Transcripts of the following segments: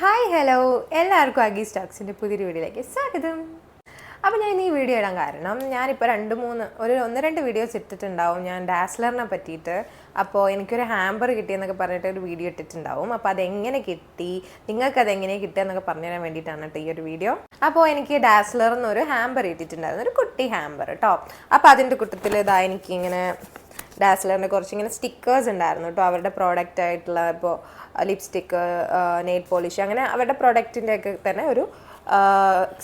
Hi hello എല്ലാവർക്കും അഗി സ്റ്റോക്സിന്റെ പുതിയൊരു വീഡിയോയിലേക്ക് സ്വാഗതം. അപ്പോൾ ഞാൻ ഇന്ന് ഈ വീഡിയോ ഇടാൻ കാരണം ഞാനിപ്പോൾ രണ്ട് മൂന്ന് ഒരു ഒന്ന് രണ്ട് വീഡിയോസ് ഇട്ടിട്ടുണ്ടാവും. ഞാൻ ഡാസ്ലറിനെ പറ്റിയിട്ട്. അപ്പോൾ എനിക്കൊരു ഹാമ്പർ കിട്ടിയെന്നൊക്കെ പറഞ്ഞിട്ട് ഒരു വീഡിയോ ഇട്ടിട്ടുണ്ടാവും. അപ്പോൾ അതെങ്ങനെ കിട്ടി? നിങ്ങൾക്ക് എങ്ങനെ കിട്ടുക പറഞ്ഞു തരാൻ വേണ്ടിയിട്ടാണ് കേട്ടോ ഈ ഒരു വീഡിയോ അപ്പോൾ എനിക്ക് ഡാസ്ലർ എന്നൊരു ഹാമ്പർ ഇട്ടിട്ടുണ്ടായിരുന്നു ഒരു കുട്ടി ഹാമ്പർ കേട്ടോ അപ്പോൾ അതിന്റെ കൂട്ടത്തിൽ ഇതാ എനിക്കിങ്ങനെ ഡാസ്ലറിന്റെ കുറച്ച് ഇങ്ങനെ സ്റ്റിക്കേഴ്സ് ഉണ്ടായിരുന്നു കേട്ടോ അവരുടെ പ്രോഡക്റ്റ് ആയിട്ടുള്ള ഇപ്പോൾ ലിപ്സ്റ്റിക്ക് നെയിൽ പോളിഷ് അങ്ങനെ അവരുടെ പ്രോഡക്റ്റിന്റെയൊക്കെ തന്നെ ഒരു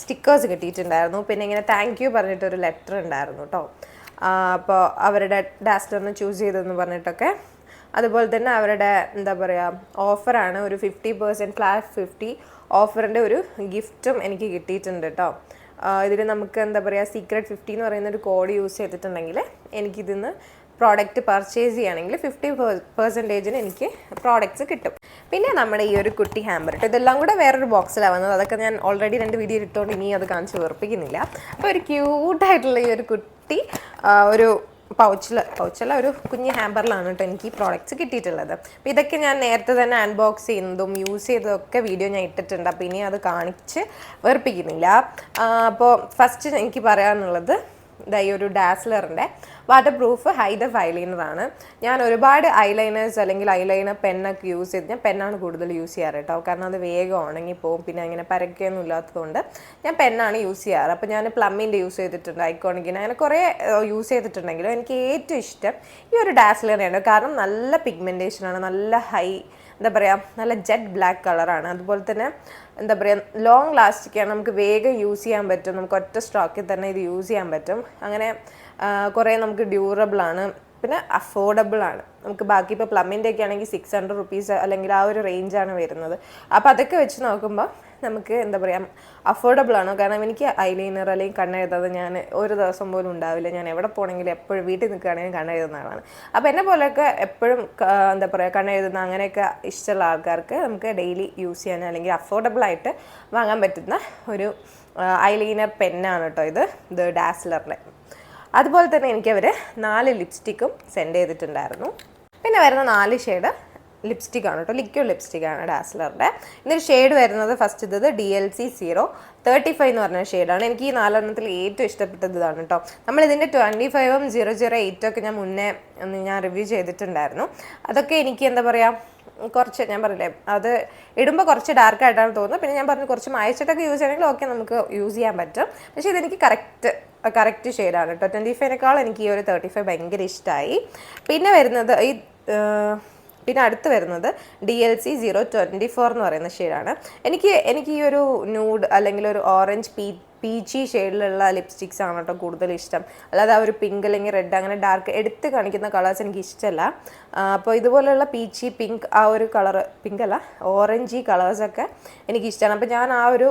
സ്റ്റിക്കേഴ്സ് കിട്ടിയിട്ടുണ്ടായിരുന്നു. പിന്നെ ഇങ്ങനെ താങ്ക് യു പറഞ്ഞിട്ടൊരു ലെറ്റർ ഉണ്ടായിരുന്നു കേട്ടോ അപ്പോൾ അവരുടെ ഡാസ്ലറിന് ചൂസ് ചെയ്തെന്ന് പറഞ്ഞിട്ടൊക്കെ. അതുപോലെ തന്നെ അവരുടെ എന്താ പറയുക ഓഫറാണ് ഒരു ഫിഫ്റ്റി പെർസെന്റ് ക്ലാസ് ഫിഫ്റ്റി ഓഫറിന്റെ ഒരു ഗിഫ്റ്റും എനിക്ക് കിട്ടിയിട്ടുണ്ട് കേട്ടോ ഇതിൽ നമുക്ക് എന്താ പറയുക സീക്രട്ട് ഫിഫ്റ്റി എന്ന് പറയുന്ന ഒരു കോഡ് യൂസ് ചെയ്തിട്ടുണ്ടെങ്കിൽ എനിക്കിതിന്ന് പ്രോഡക്റ്റ് പർച്ചേസ് ചെയ്യുകയാണെങ്കിൽ ഫിഫ്റ്റി പെർസെന്റേജിന് എനിക്ക് പ്രോഡക്റ്റ്സ് കിട്ടും. പിന്നെ നമ്മുടെ ഈ ഒരു കുട്ടി ഹാമ്പർ കേട്ടോ ഇതെല്ലാം കൂടെ വേറൊരു ബോക്സിലാണ് വന്നത് അതൊക്കെ ഞാൻ ഓൾറെഡി രണ്ട് വീഡിയോ ഇട്ടുകൊണ്ട് ഇനി അത് കാണിച്ച് വെറുപ്പിക്കുന്നില്ല. അപ്പോൾ ഒരു ക്യൂട്ടായിട്ടുള്ള ഈ ഒരു കുട്ടി ഒരു പൗച്ചിൽ പൗച്ചല്ല ഒരു കുഞ്ഞ് ഹാമ്പറിലാണ് കേട്ടോ എനിക്ക് ഈ പ്രോഡക്റ്റ്സ് കിട്ടിയിട്ടുള്ളത്. അപ്പോൾ ഇതൊക്കെ ഞാൻ നേരത്തെ തന്നെ അൺബോക്സ് ചെയ്യുന്നതും യൂസ് ചെയ്തതൊക്കെ വീഡിയോ ഞാൻ ഇട്ടിട്ടുണ്ട്. അപ്പോൾ ഇനി അത് കാണിച്ച് വെറുപ്പിക്കുന്നില്ല. അപ്പോൾ ഫസ്റ്റ് എനിക്ക് പറയാനുള്ളത് ഇതായി ഒരു ഡാസ്ലറിന്റെ വാട്ടർ പ്രൂഫ് ഹൈഡഫ് ഐലൈനറാണ് ഞാൻ ഒരുപാട് ഐലൈനേഴ്സ് അല്ലെങ്കിൽ ഐലൈനർ പെന്നൊക്കെ യൂസ് ചെയ്ത് ഞാൻ പെന്നാണ് കൂടുതൽ യൂസ് ചെയ്യാറ് കേട്ടോ. കാരണം അത് വേഗം ഉണങ്ങിപ്പോവും പിന്നെ അങ്ങനെ പരക്കുകയൊന്നും ഇല്ലാത്തതുകൊണ്ട് ഞാൻ പെന്നാണ് യൂസ് ചെയ്യാറ്. അപ്പോൾ ഞാൻ പ്ലമ്മിന്റെ യൂസ് ചെയ്തിട്ടുണ്ട് ഐക്കോണിക്കിന് അങ്ങനെ കുറേ യൂസ് ചെയ്തിട്ടുണ്ടെങ്കിലും എനിക്ക് ഏറ്റവും ഇഷ്ടം ഈ ഒരു ഡാസ്ലറിനെയാണ് കാരണം നല്ല പിഗ്മെന്റേഷനാണ് നല്ല ഹൈ എന്താ പറയുക നല്ല ജെറ്റ് ബ്ലാക്ക് കളറാണ് അതുപോലെ തന്നെ എന്താ പറയുക ലോങ് ലാസ്റ്റിക്കാണ് നമുക്ക് വേഗം യൂസ് ചെയ്യാൻ പറ്റും. നമുക്ക് ഒറ്റ സ്റ്റോക്കിൽ തന്നെ ഇത് യൂസ് ചെയ്യാൻ പറ്റും. അങ്ങനെ കുറേ നമുക്ക് ഡ്യൂറബിൾ ആണ്. പിന്നെ അഫോർഡബിൾ ആണ്. നമുക്ക് ബാക്കി ഇപ്പോൾ പ്ലമ്മിന്റെ ഒക്കെ ആണെങ്കിൽ സിക്സ് ഹൺഡ്രഡ് റുപ്പീസ് അല്ലെങ്കിൽ ആ ഒരു റേഞ്ച് ആണ് വരുന്നത്. അപ്പോൾ അതൊക്കെ വെച്ച് നോക്കുമ്പോൾ നമുക്ക് എന്താ പറയുക അഫോർഡബിൾ ആണ്? കാരണം എനിക്ക് ഐലൈനർ അല്ലെങ്കിൽ കണ്ണെഴുതാതെ ഞാൻ ഒരു ദിവസം പോലും ഉണ്ടാവില്ല. ഞാൻ എവിടെ പോകണമെങ്കിലും എപ്പോഴും വീട്ടിൽ നിൽക്കുകയാണെങ്കിൽ കണ്ണെഴുതുന്ന ആളാണ്. അപ്പോൾ എന്നെ പോലെയൊക്കെ എപ്പോഴും എന്താ പറയുക കണ്ണെഴുതുന്ന അങ്ങനെയൊക്കെ ഇഷ്ടമുള്ള ആൾക്കാർക്ക് നമുക്ക് ഡെയിലി യൂസ് ചെയ്യാൻ അല്ലെങ്കിൽ അഫോർഡബിൾ ആയിട്ട് വാങ്ങാൻ പറ്റുന്ന ഒരു ഐലൈനർ പെന്നാണ് കേട്ടോ ഇത്. ഇത് ഡാസ്ലറിന്റെ അതുപോലെ തന്നെ എനിക്ക് എനിക്കവർ നാല് ലിപ്സ്റ്റിക്കും സെൻഡ് ചെയ്തിട്ടുണ്ടായിരുന്നു. പിന്നെ വരുന്ന നാല് ഷെയ്ഡ് ലിപ്സ്റ്റിക് ആണ് കേട്ടോ. ലിക്വിഡ് ലിപ്സ്റ്റിക് ആണ് ഡാസ്ലറിന്റെ ഇന്നൊരു ഷെയ്ഡ് വരുന്നത് ഫസ്റ്റ് ഇത് D L C zero thirty five എന്ന് പറഞ്ഞ ഷെയ്ഡാണ് എനിക്ക് ഈ നാലെണ്ണത്തിൽ ഏറ്റവും ഇഷ്ടപ്പെട്ടത് ഇതാണ് കേട്ടോ. നമ്മൾ ഇതിന്റെ ട്വന്റി ഫൈവും സീറോ സീറോ എയ്റ്റും ഒക്കെ ഞാൻ മുന്നേ ഞാൻ റിവ്യൂ ചെയ്തിട്ടുണ്ടായിരുന്നു. അതൊക്കെ എനിക്ക് എന്താ പറയുക കുറച്ച് ഞാൻ പറഞ്ഞില്ലേ അത് ഇടുമ്പോൾ കുറച്ച് ഡാർക്ക് ആയിട്ടാണ് തോന്നുന്നത് പിന്നെ ഞാൻ പറഞ്ഞു കുറച്ച് മായച്ചിട്ടൊക്കെ യൂസ് ചെയ്യണമെങ്കിൽ ഓക്കെ നമുക്ക് യൂസ് ചെയ്യാൻ പറ്റും. പക്ഷേ ഇതെനിക്ക് കറക്റ്റ് കറക്റ്റ് ഷെയ്ഡാണ് കേട്ടോ. ട്വന്റി ഫൈവിനേക്കാൾ എനിക്ക് ഈ ഒരു തേർട്ടി ഫൈവ് ഭയങ്കര ഇഷ്ടമായി പിന്നെ വരുന്നത് ഈ പിന്നെ അടുത്ത് വരുന്നത് D L C zero twenty four എന്ന് പറയുന്ന ഷെയ്ഡാണ് എനിക്ക് എനിക്ക് ഈ ഒരു ന്യൂഡ് അല്ലെങ്കിൽ ഒരു ഓറഞ്ച് പീ പീച്ചി ഷെയ്ഡിലുള്ള ലിപ്സ്റ്റിക്സ് ആണ് കേട്ടോ കൂടുതൽ ഇഷ്ടം. അല്ലാതെ ആ ഒരു പിങ്ക് അല്ലെങ്കിൽ റെഡ് അങ്ങനെ ഡാർക്ക് എടുത്ത് കാണിക്കുന്ന കളേഴ്സ് എനിക്ക് ഇഷ്ടമല്ല അപ്പോൾ ഇതുപോലെയുള്ള പീച്ചി പിങ്ക് ആ ഒരു കളർ പിങ്ക് അല്ല ഓറഞ്ച് കളേഴ്സൊക്കെ എനിക്ക് ഇഷ്ടമാണ്. അപ്പോൾ ഞാൻ ആ ഒരു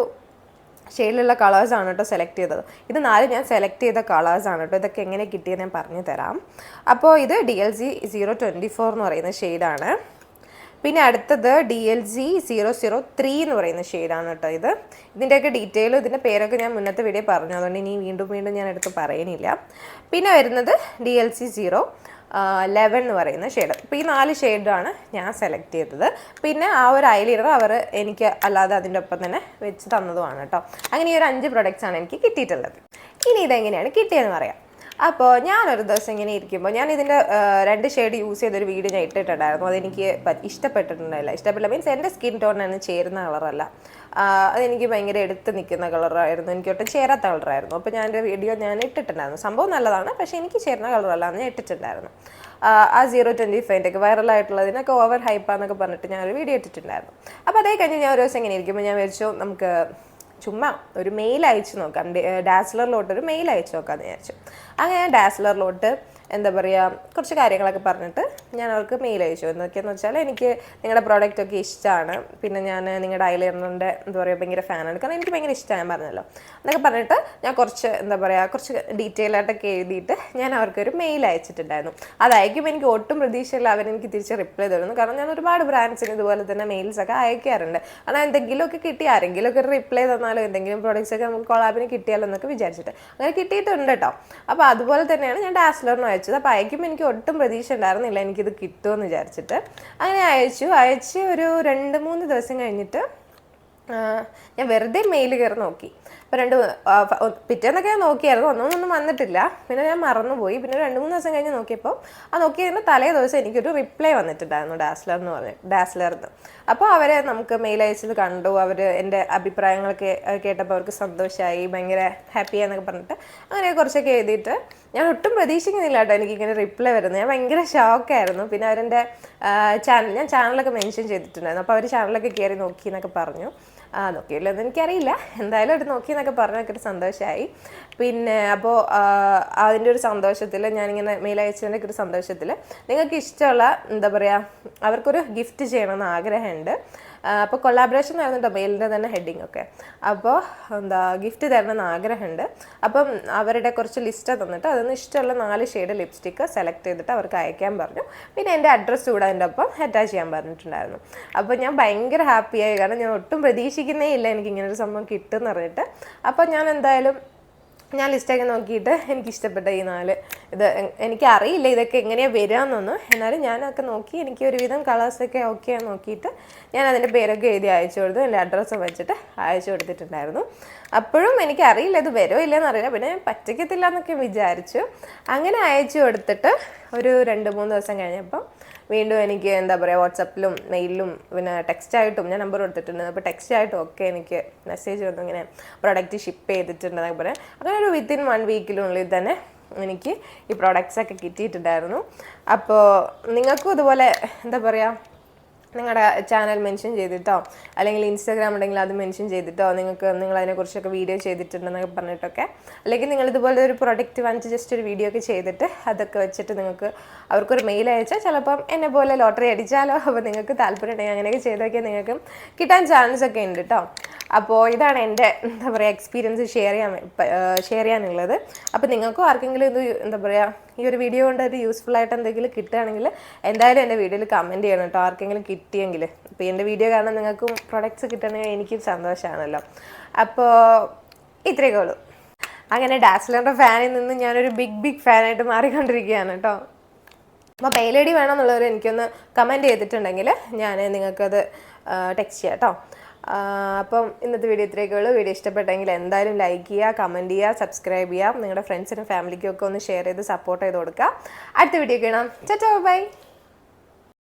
ഷെയ്ഡിലുള്ള കളേഴ്സാണ് കേട്ടോ സെലക്ട് ചെയ്തത്. ഇത് നാല് ഞാൻ സെലക്ട് ചെയ്ത കളേഴ്സാണ് കേട്ടോ. ഇതൊക്കെ എങ്ങനെ കിട്ടിയെന്ന് ഞാൻ പറഞ്ഞു തരാം അപ്പോൾ ഇത് D L C zero twenty four എന്ന് പറയുന്ന ഷെയ്ഡാണ് പിന്നെ അടുത്തത് D L G zero zero three എന്ന് പറയുന്ന ഷെയ്ഡാണ് കേട്ടോ ഇത്. ഇതിന്റെയൊക്കെ ഡീറ്റെയിൽ ഇതിന്റെ പേരൊക്കെ ഞാൻ മുന്നത്തെ വീഡിയോ പറഞ്ഞു. അതുകൊണ്ട് ഇനി വീണ്ടും വീണ്ടും ഞാൻ എടുത്ത് പറയുന്നില്ല പിന്നെ വരുന്നത് D L C zero eleven എന്ന് പറയുന്ന ഷെയ്ഡ് അപ്പോൾ ഈ നാല് ഷെയ്ഡാണ് ഞാൻ സെലക്ട് ചെയ്തത്. പിന്നെ ആ ഒരു ഐലൈനർ അവർ എനിക്ക് അല്ലാതെ അതിന്റെ ഒപ്പം തന്നെ വെച്ച് തന്നതുമാണ് കേട്ടോ. അങ്ങനെ ഈ ഒരു അഞ്ച് പ്രൊഡക്റ്റ്സാണ് എനിക്ക് കിട്ടിയിട്ടുള്ളത്. ഇനി ഇതെങ്ങനെയാണ് കിട്ടിയതെന്ന് പറയാം. അപ്പോൾ ഞാനൊരു ദിവസം ഇങ്ങനെ ഇരിക്കുമ്പോൾ ഞാൻ ഇതിന്റെ രണ്ട് ഷെയ്ഡ് യൂസ് ചെയ്തൊരു വീഡിയോ ഞാൻ ഇട്ടിട്ടുണ്ടായിരുന്നു. അതെനിക്ക് ഇഷ്ടപ്പെട്ടിട്ടുണ്ടായില്ല. ഇഷ്ടപ്പെട്ടില്ല. മീൻസ് എന്റെ സ്കിൻ ടോണിന് ചേരുന്ന കളറല്ല അതെനിക്ക് ഭയങ്കര എടുത്ത് നിൽക്കുന്ന കളറായിരുന്നു എനിക്ക് ഒട്ടും ചേരാത്ത കളറായിരുന്നു അപ്പോൾ ഞാൻ എന്റെ വീഡിയോ ഞാൻ ഇട്ടിട്ടുണ്ടായിരുന്നു. സംഭവം നല്ലതാണ്. പക്ഷേ എനിക്ക് ചേരുന്ന കളറല്ല എന്ന് ഞാൻ ഇട്ടിട്ടുണ്ടായിരുന്നു. ആ, സീറോ ട്വന്റി ഫൈവിന്റെയൊക്കെ വൈറലായിട്ടുള്ളതിനൊക്കെ ഓവർ ഹൈപ്പാന്നൊക്കെ പറഞ്ഞിട്ട് ഞാനൊരു വീഡിയോ ഇട്ടിട്ടുണ്ടായിരുന്നു. അപ്പോൾ അതേ കഴിഞ്ഞ് ഞാൻ ഒരു ദിവസം ഇങ്ങനെ ഇരിക്കുമ്പോൾ ഞാൻ വിചാരിച്ചു നമുക്ക് ചുമ്മാ ഒരു മെയിൽ അയച്ചു നോക്കാം. ഡാസ്ലറിലോട്ട് ഒരു മെയിൽ അയച്ചു നോക്കാമെന്ന് വിചാരിച്ചു. അങ്ങനെ ഡാസ്ലറിലോട്ട് എന്താ പറയുക കുറച്ച് കാര്യങ്ങളൊക്കെ പറഞ്ഞിട്ട് ഞാൻ അവർക്ക് മെയിൽ അയച്ചു. എന്നൊക്കെയെന്ന് വെച്ചാൽ എനിക്ക് നിങ്ങളുടെ പ്രോഡക്റ്റ് ഒക്കെ ഇഷ്ടമാണ് പിന്നെ ഞാൻ നിങ്ങളുടെ ഐലറിന്റെ എന്താ പറയുക ഭയങ്കര ഫാനാണ് കാരണം എനിക്ക് ഭയങ്കര ഇഷ്ടമാണ് പറഞ്ഞല്ലോ. എന്നൊക്കെ പറഞ്ഞിട്ട് ഞാൻ കുറച്ച് എന്താ പറയുക കുറച്ച് ഡീറ്റെയിൽ ആയിട്ടൊക്കെ എഴുതിയിട്ട് ഞാൻ അവർക്കൊരു മെയിൽ അയച്ചിട്ടുണ്ടായിരുന്നു. അതായിരിക്കും എനിക്ക് ഒട്ടും പ്രതീക്ഷയില്ല അവരെനിക്ക് തിരിച്ച് റിപ്ലൈ തരുന്നു കാരണം ഞാൻ ഒരുപാട് ബ്രാൻഡ്സിന് ഇതുപോലെ തന്നെ മെയിൽസ് ഒക്കെ അയക്കാറുണ്ട്. എന്തെങ്കിലും എന്തെങ്കിലുമൊക്കെ കിട്ടി ആരെങ്കിലും ഒക്കെ റിപ്ലൈ തന്നാലോ എന്തെങ്കിലും പ്രോഡക്റ്റ്സ് ഒക്കെ നമുക്ക് കൊളാബിന് കിട്ടിയാലോ എന്നൊക്കെ വിചാരിച്ചിട്ട്. അങ്ങനെ കിട്ടിയിട്ടുണ്ട് കേട്ടോ അപ്പോൾ അതുപോലെ തന്നെയാണ് ഞാൻ ഡാസ്ലറിന് അയച്ചത് അപ്പോൾ അയക്കുമ്പോൾ എനിക്ക് ഒട്ടും പ്രതീക്ഷ ഉണ്ടായിരുന്നില്ല എനിക്കിത് കിട്ടുമെന്ന് വിചാരിച്ചിട്ട്. അങ്ങനെ അയച്ചു. അയച്ച് ഒരു രണ്ട് മൂന്ന് ദിവസം കഴിഞ്ഞിട്ട് ഞാൻ വെറുതെ മെയിൽ കയറി നോക്കി. രണ്ട് പിറ്റേന്നൊക്കെ ഞാൻ നോക്കിയായിരുന്നു. ഒന്നും ഒന്നും വന്നിട്ടില്ല. പിന്നെ ഞാൻ മറന്നുപോയി. പിന്നെ രണ്ട് മൂന്ന് ദിവസം കഴിഞ്ഞ് നോക്കിയപ്പോൾ ആ നോക്കിയതിന്റെ തലേ ദിവസം എനിക്കൊരു റിപ്ലൈ വന്നിട്ടുണ്ടായിരുന്നു ഡാസ്ലർ എന്ന് പറഞ്ഞ് ഡാസ്ലർന്ന് അപ്പോൾ അവരെ നമുക്ക് മെയിൽ അയച്ചത് കണ്ടു. അവർ എന്റെ അഭിപ്രായങ്ങളൊക്കെ കേട്ടപ്പോൾ അവർക്ക് സന്തോഷമായി ഭയങ്കര ഹാപ്പിയായെന്നൊക്കെ പറഞ്ഞിട്ട് അങ്ങനെ കുറച്ചൊക്കെ എഴുതിയിട്ട് ഞാൻ ഒട്ടും പ്രതീക്ഷിക്കുന്നില്ല കേട്ടോ എനിക്കിങ്ങനെ റിപ്ലൈ വരുന്നത്. ഞാൻ ഭയങ്കര ഷോക്കായിരുന്നു പിന്നെ അവരെന്റെ ചാനൽ ഞാൻ ചാനലൊക്കെ മെൻഷൻ ചെയ്തിട്ടുണ്ടായിരുന്നു. അപ്പോൾ അവർ ചാനലൊക്കെ കയറി നോക്കി എന്നൊക്കെ പറഞ്ഞു. ആ നോക്കിയില്ല. എന്ന് എനിക്കറിയില്ല. എന്തായാലും അവിടെ നോക്കി എന്നൊക്കെ പറഞ്ഞൊക്കെ ഒരു സന്തോഷമായി പിന്നെ അപ്പോൾ അതിന്റെ ഒരു സന്തോഷത്തിൽ ഞാനിങ്ങനെ മെയിൽ ഒക്കെ ഒരു സന്തോഷത്തിൽ നിങ്ങൾക്ക് ഇഷ്ടമുള്ള എന്താ പറയുക അവർക്കൊരു ഗിഫ്റ്റ് ചെയ്യണമെന്ന് ആഗ്രഹമുണ്ട്. അപ്പോൾ കൊളാബറേഷൻ ആയിരുന്നു കേട്ടോ മെയിലിന്റെ തന്നെ ഹെഡിങ് ഒക്കെ. അപ്പോൾ എന്താ ഗിഫ്റ്റ് തരണമെന്ന് ആഗ്രഹമുണ്ട്. അപ്പം അവരുടെ കുറച്ച് ലിസ്റ്റ് തന്നിട്ട് അതിന് ഇഷ്ടമുള്ള നാല് ഷെയ്ഡ് ലിപ്സ്റ്റിക്ക് സെലക്ട് ചെയ്തിട്ട് അവർക്ക് അയക്കാൻ പറഞ്ഞു. പിന്നെ എന്റെ അഡ്രസ്സ് കൂടെ അതിന്റെ ഒപ്പം അറ്റാച്ച് ചെയ്യാൻ പറഞ്ഞിട്ടുണ്ടായിരുന്നു. അപ്പോൾ ഞാൻ ഭയങ്കര ഹാപ്പിയായി കാരണം ഞാൻ ഒട്ടും പ്രതീക്ഷിക്കുന്നേ ഇല്ല എനിക്ക് ഇങ്ങനൊരു സംഭവം കിട്ടുമെന്ന് പറഞ്ഞിട്ട്. അപ്പോൾ ഞാൻ എന്തായാലും ഞാൻ ലിസ്റ്റൊക്കെ നോക്കിയിട്ട് എനിക്ക് ഇഷ്ടപ്പെട്ട ഈ നാല്. ഇത് എനിക്കറിയില്ല ഇതൊക്കെ എങ്ങനെയാണ് വരാമെന്നൊന്നും എന്നാലും ഞാനൊക്കെ നോക്കി എനിക്ക് ഒരുവിധം കളേഴ്സൊക്കെ ഓക്കെ നോക്കിയിട്ട് ഞാൻ അതിന്റെ പേരൊക്കെ എഴുതി അയച്ചു കൊടുത്തു. എന്റെ അഡ്രസ്സ് വെച്ചിട്ട് അയച്ചു കൊടുത്തിട്ടുണ്ടായിരുന്നു. അപ്പോഴും എനിക്കറിയില്ല ഇത് വരുമോ ഇല്ലയെന്ന് അറിയില്ല. പിന്നെ ഞാൻ പറ്റിക്കത്തില്ല എന്നൊക്കെ വിചാരിച്ചു. അങ്ങനെ അയച്ചു കൊടുത്തിട്ട് ഒരു രണ്ട് മൂന്ന് ദിവസം കഴിഞ്ഞപ്പം വീണ്ടും എനിക്ക് എന്താ പറയുക വാട്സപ്പിലും മെയിലിലും പിന്നെ ടെക്സ്റ്റായിട്ടും ഞാൻ നമ്പർ കൊടുത്തിട്ടുണ്ട്. അപ്പോൾ ടെക്സ്റ്റായിട്ടും ഒക്കെ എനിക്ക് മെസ്സേജ് വന്നു ഇങ്ങനെ പ്രൊഡക്റ്റ് ഷിപ്പ് ചെയ്തിട്ടുണ്ടെന്നൊക്കെ പറയാം. അങ്ങനെ ഒരു വിത്തിൻ വൺ വീക്കിനുള്ളിൽ തന്നെ എനിക്ക് ഈ പ്രോഡക്റ്റ്സ് ഒക്കെ കിട്ടിയിട്ടുണ്ടായിരുന്നു. അപ്പോൾ നിങ്ങൾക്കും ഇതുപോലെ എന്താ പറയുക നിങ്ങളുടെ ചാനൽ മെൻഷൻ ചെയ്തിട്ടോ? അല്ലെങ്കിൽ ഇൻസ്റ്റാഗ്രാം ഉണ്ടെങ്കിൽ അത് മെൻഷൻ ചെയ്തിട്ടോ? നിങ്ങൾക്ക് നിങ്ങൾ അതിനെക്കുറിച്ചൊക്കെ വീഡിയോ ചെയ്തിട്ടുണ്ടെന്നൊക്കെ പറഞ്ഞിട്ടൊക്കെ. അല്ലെങ്കിൽ നിങ്ങൾ ഇതുപോലെ ഒരു പ്രൊഡക്റ്റ് വാങ്ങിച്ച് ജസ്റ്റ് ഒരു വീഡിയോ ഒക്കെ ചെയ്തിട്ട് അതൊക്കെ വെച്ചിട്ട് നിങ്ങൾക്ക് അവർക്കൊരു മെയിൽ അയച്ചാൽ ചിലപ്പം എന്നെ പോലെ ലോട്ടറി അടിച്ചാലോ? അപ്പോൾ നിങ്ങൾക്ക് താല്പര്യം ഉണ്ടെങ്കിൽ അങ്ങനെയൊക്കെ ചെയ്തൊക്കെ നിങ്ങൾക്ക് കിട്ടാൻ ചാൻസ് ഒക്കെ ഉണ്ട് കേട്ടോ അപ്പോൾ ഇതാണ് എന്റെ എന്താ പറയുക എക്സ്പീരിയൻസ് ഷെയർ ചെയ്യാൻ ഷെയർ ചെയ്യാനുള്ളത്. അപ്പോൾ നിങ്ങൾക്കും ആർക്കെങ്കിലും ഇത് എന്താ പറയുക ഈ ഒരു വീഡിയോ കൊണ്ട് ഒരു യൂസ്ഫുൾ ആയിട്ട് എന്തെങ്കിലും കിട്ടുകയാണെങ്കിൽ എന്തായാലും എന്റെ വീഡിയോയിൽ കമന്റ് ചെയ്യണം കേട്ടോ. ആർക്കെങ്കിലും കിട്ടിയെങ്കിൽ. ഇപ്പോൾ എന്റെ വീഡിയോ കാരണം നിങ്ങൾക്കും പ്രൊഡക്ട്സ് കിട്ടണമെങ്കിൽ എനിക്കും സന്തോഷമാണല്ലോ അപ്പോൾ ഇത്രയൊക്കെ ഉള്ളൂ. അങ്ങനെ ഡാസ്ലറിന്റെ ഫാനിൽ നിന്ന് ഞാനൊരു ബിഗ് ബിഗ് ഫാനായിട്ട് മാറിക്കൊണ്ടിരിക്കുകയാണ് കേട്ടോ. അപ്പോൾ മെയിലൈഡി വേണമെന്നുള്ളവർ എനിക്കൊന്ന് കമന്റ് ചെയ്തിട്ടുണ്ടെങ്കിൽ ഞാൻ നിങ്ങൾക്കത് ടെക്സ്റ്റ് ചെയ്യാം കേട്ടോ. അപ്പം ഇന്നത്തെ വീഡിയോ ഇത്രയൊക്കെ ഉള്ളൂ. വീഡിയോ ഇഷ്ടപ്പെട്ടെങ്കിൽ എന്തായാലും ലൈക്ക് ചെയ്യുക കമന്റ് ചെയ്യുക സബ്സ്ക്രൈബ് ചെയ്യുക. നിങ്ങളുടെ ഫ്രണ്ട്സിനും ഫാമിലിക്കും ഒക്കെ ഒന്ന് ഷെയർ ചെയ്ത് സപ്പോർട്ട് ചെയ്ത് കൊടുക്കുക. അടുത്ത വീഡിയോ കാണാം. ചേട്ടാ ബൈ